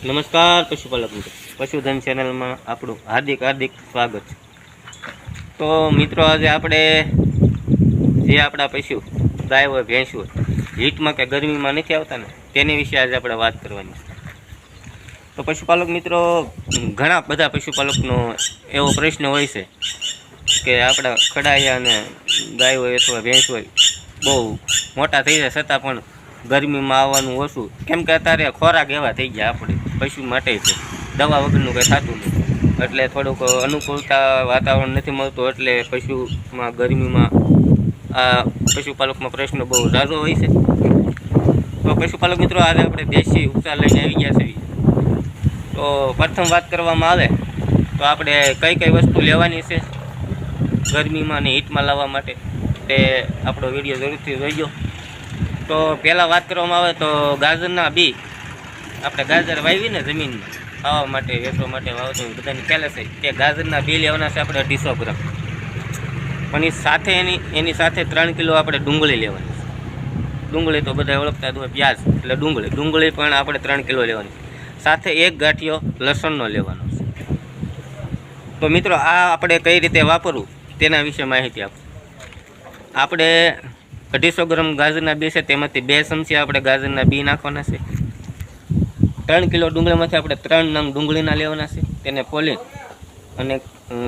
નમસ્કાર, પશુપાલક મિત્રો. પશુધન ચેનલમાં આપણું હાર્દિક હાર્દિક સ્વાગત છે. તો મિત્રો, આજે આપણે જે આપણા પશુ ગાય હોય ભેંસ હોય હીટમાં કે ગરમીમાં નથી આવતા ને, તેની વિશે આજે આપણે વાત કરવાની તો પશુપાલક મિત્રો, ઘણા બધા પશુપાલકનો એવો પ્રશ્ન હોય છે કે આપણા ખડાયા અને ગાય હોય અથવા ભેંસ હોય બહુ મોટા થઈ જાય, છતાં પણ ગરમીમાં આવવાનું ઓછું. કેમ કે અત્યારે ખોરાક એવા થઈ ગયા આપણે, પશુ માટે છે. દવા વગરનું કંઈ થતું નથી. એટલે થોડુંક અનુકૂળતા વાતાવરણ નથી મળતું, એટલે પશુમાં ગરમીમાં આ પશુપાલકમાં પ્રશ્નો બહુ ઝાઝો હોય છે. તો પશુપાલક મિત્રો, આજે આપણે દેશી ઉપચાર લઈને આવી ગયા છીએ. તો પ્રથમ વાત કરવામાં આવે, તો આપણે કઈ કઈ વસ્તુ લેવાની છે ગરમીમાં અને હીટમાં લાવવા માટે તે આપણો વીડિયો જરૂરથી જોઈજો. તો પહેલાં વાત કરવામાં આવે તો ગાજરના બી. આપણે ગાજર વાવીને જમીનમાં, ખાવા માટે, વેચવા માટે વાવતો બધાની બધાને છે. તે ગાજરના બી લેવાના છે આપણે અઢીસો ગ્રામ. પણ એ સાથે એની એની સાથે ત્રણ કિલો આપણે ડુંગળી લેવાની ડુંગળી તો બધા ઓળખતા હોય, પ્યાજ એટલે ડુંગળી. ડુંગળી પણ આપણે ત્રણ કિલો લેવાની સાથે એક ગાંઠિયો લસણનો લેવાનો છે. તો મિત્રો આ આપણે કઈ રીતે વાપરવું તેના વિશે માહિતી આપો. આપણે અઢીસો ગ્રામ ગાજરના બી છે, તેમાંથી બે ચમચી આપણે ગાજરના બી નાખવાના છે. ત્રણ કિલો ડુંગળીમાંથી આપણે ત્રણ નંગ ડુંગળીના લેવાના છે, તેને પોલી અને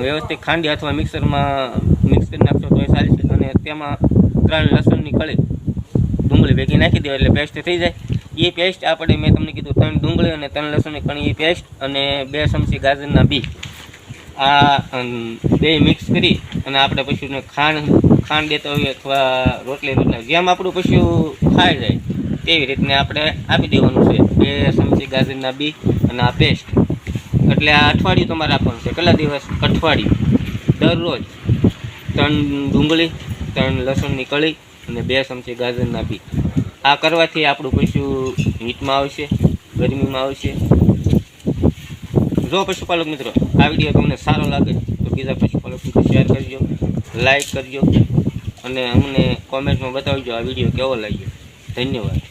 વ્યવસ્થિત ખાંડી અથવા મિક્સરમાં મિક્સ કરી નાખશો તો ચાલશે. અને તેમાં ત્રણ લસણની કળી ડુંગળી ભેગી નાખી દો એટલે પેસ્ટ થઈ જાય. એ પેસ્ટ આપણે મેં તમને કીધું, ત્રણ ડુંગળી અને ત્રણ લસણની કણી એ પેસ્ટ અને બે ચમચી ગાજરના બી. આ બે મિક્સ કરી અને આપણે પશુને ખાંડ ખાંડ દેતા હોઈએ અથવા રોટલી, રોટલા, જેમ આપણું પશુ ખાઈ જાય, તેવી રીતને આપણે આપી દેવાનું છે. બે ચમચી ગાજરના બી અને આ પેસ્ટ એટલે આ અઠવાડિયું તમારે આપવાનું છે. કેટલા દિવસ? અઠવાડિયું. દરરોજ ત્રણ ડુંગળી, ત્રણ લસણની કળી અને બે ચમચી ગાજરના બી. આ કરવાથી આપણું પશુ હીટમાં આવશે, ગરમીમાં આવશે જો પશુપાલક મિત્રો, આ વીડિયો તમને સારો લાગે તો બીજા પશુપાલક મિત્રો શેર કરજો લાઈક કરજો અને અમને કોમેન્ટમાં બતાવજો આ વીડિયો કેવો લાગ્યો. ધન્યવાદ.